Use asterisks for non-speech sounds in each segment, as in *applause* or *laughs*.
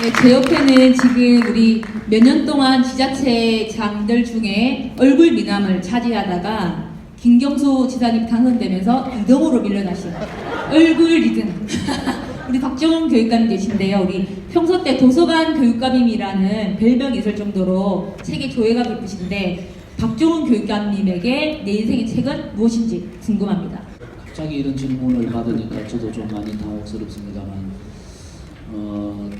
네, 제 옆에는 지금 우리 몇 년 동안 지자체장들 중에 얼굴 미남을 차지하다가 김경수 지사님 당선되면서 2등으로 밀려나신 얼굴 2등. *laughs* 우리 박정훈 교육감님 계신데요. 우리 평소 때 도서관 교육감님이라는 별명이 있을 정도로 책의 조예가 깊으신데 박정훈 교육감님에게 내 인생의 책은 무엇인지 궁금합니다. 갑자기 이런 질문을 받으니까 저도 좀 많이 당혹스럽습니다만 어,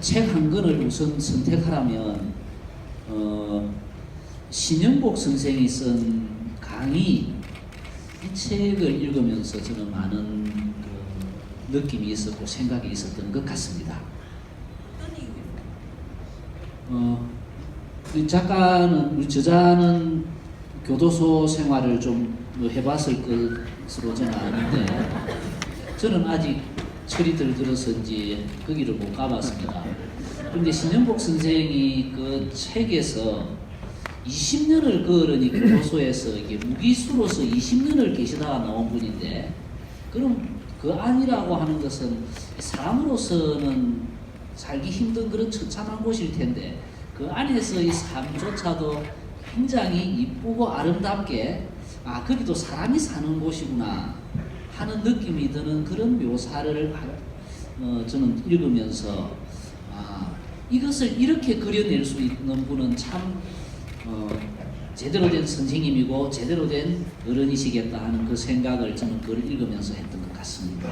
책한 권을 우선 선택하라면 어, 신영복 선생이 쓴 강의 이 책을 읽으면서 저는 많은 그 느낌이 있었고 생각이 있었던 것 같습니다. 어, 작가는 우리 저자는 교도소 생활을 좀뭐 해봤을 것으로 저는 아는데 저는 아직 철이 들 들어서인지 거기를 못 가봤습니다. 그런데 신영복 선생이 그 책에서 20년을 그러니 교도소에서 이게 무기수로서 20년을 계시다가 나온 분인데 그럼 그 아니라고 하는 것은 사람으로서는 살기 힘든 그런 처참한 곳일 텐데 그 안에서의 삶조차도 굉장히 이쁘고 아름답게 아 거기도 사람이 사는 곳이구나 하는 느낌이 드는 그런 묘사를 어, 저는 읽으면서 아 이것을 이렇게 그려낼 수 있는 분은 참 어, 제대로 된 선생님이고 제대로 된 어른이시겠다 하는 그 생각을 저는 그걸 읽으면서 했던 것 같습니다.